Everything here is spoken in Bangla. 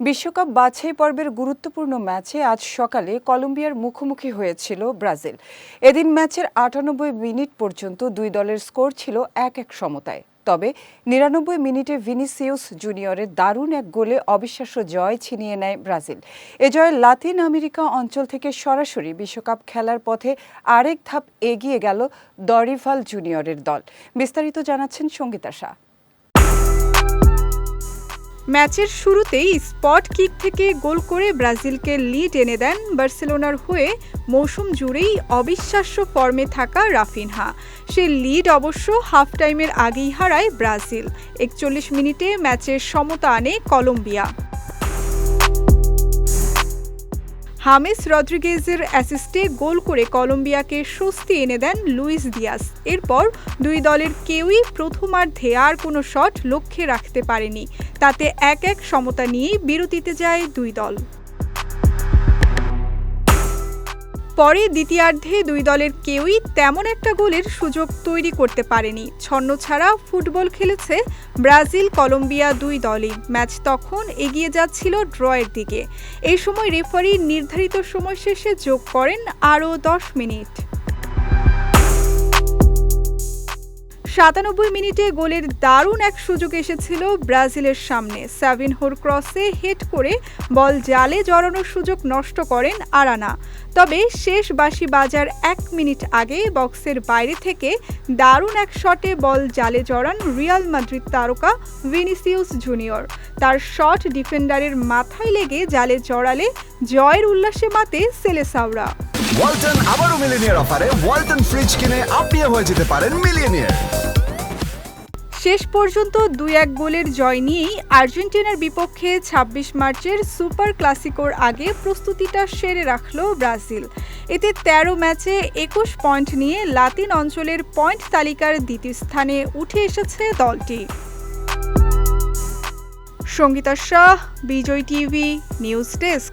বিশ্বকাপ বাছাই পর্বের গুরুত্বপূর্ণ ম্যাচে আজ সকালে কলম্বিয়ার মুখোমুখি হয়েছিল ব্রাজিল। এদিন ম্যাচের আটানব্বই মিনিট পর্যন্ত দুই দলের স্কোর ছিল এক এক সমতায়। তবে নিরানব্বই মিনিটে ভিনিসিউস জুনিয়রের দারুণ এক গোলে অবিশ্বাস্য জয় ছিনিয়ে নেয় ব্রাজিল। এ জয়ে লাতিন আমেরিকা অঞ্চল থেকে সরাসরি বিশ্বকাপ খেলার পথে আরেক ধাপ এগিয়ে গেল দরিভাল জুনিয়রের দল। বিস্তারিত জানাচ্ছেন সঙ্গীতা শাহ। ম্যাচের শুরুতেই স্পট কিক থেকে গোল করে ব্রাজিলকে লিড এনে দেন বার্সেলোনার হয়ে মৌসুম জুড়েই অবিশ্বাস্য ফর্মে থাকা রাফিনহা। সে লিড অবশ্য হাফ টাইমের আগেই হারায় ব্রাজিল। একচল্লিশ মিনিটে ম্যাচের সমতা আনে কলম্বিয়া। হামেস রদ্রিগেজের অ্যাসিস্টে গোল করে কলম্বিয়াকে স্বস্তি এনে দেন লুইস দিয়াস। এরপর দুই দলের কেউই প্রথমার্ধে আর কোনো শট লক্ষ্যে রাখতে পারেনি। তাতে এক এক সমতা নিয়েই বিরতিতে যায় দুই দল। পরে দ্বিতীয়ার্ধে দুই দলের কেউই তেমন একটা গোলের সুযোগ তৈরি করতে পারেনি। ছন্ন ছাড়া ফুটবল খেলেছে ব্রাজিল, কলম্বিয়া দুই দলই। ম্যাচ তখন এগিয়ে যাচ্ছিল ড্রয়ের দিকে। এই সময় রেফারি নির্ধারিত সময় শেষে যোগ করেন আরও দশ মিনিট। সাতানব্বই মিনিটে গোলের দারুণ এক সুযোগ এসেছিল ব্রাজিলের সামনে। সাভিনহোর ক্রসে হেড করে বল জালে জড়ানোর সুযোগ নষ্ট করেন আরানা। তবে শেষ বাঁশি বাজার এক মিনিট আগে বক্সের বাইরে থেকে দারুণ এক শটে বল জালে জড়ান রিয়াল মাদ্রিদ তারকা ভিনিসিউস জুনিয়র। তার শট ডিফেন্ডারের মাথায় লেগে জালে জড়ালে জয়ের উল্লাসে মাতে সেলেসাওরা। ওয়ালটন আবারও মিলিনিয়ার অফারে ওয়ালটন ফ্রিজ কিনে আপনিও হয়ে যেতে পারেন মিলিয়নিয়ার। শেষ পর্যন্ত দুই এক গোলের জয় নিয়েই আর্জেন্টিনার বিপক্ষে ২৬ মার্চের সুপার ক্লাসিকোর আগে প্রস্তুতিটা সেরে রাখল ব্রাজিল। এতে ১৩ ম্যাচে একুশ পয়েন্ট নিয়ে লাতিন অঞ্চলের পয়েন্ট তালিকার দ্বিতীয় স্থানে উঠে এসেছে দলটি। Sangita Shah, Vijay TV, news desk.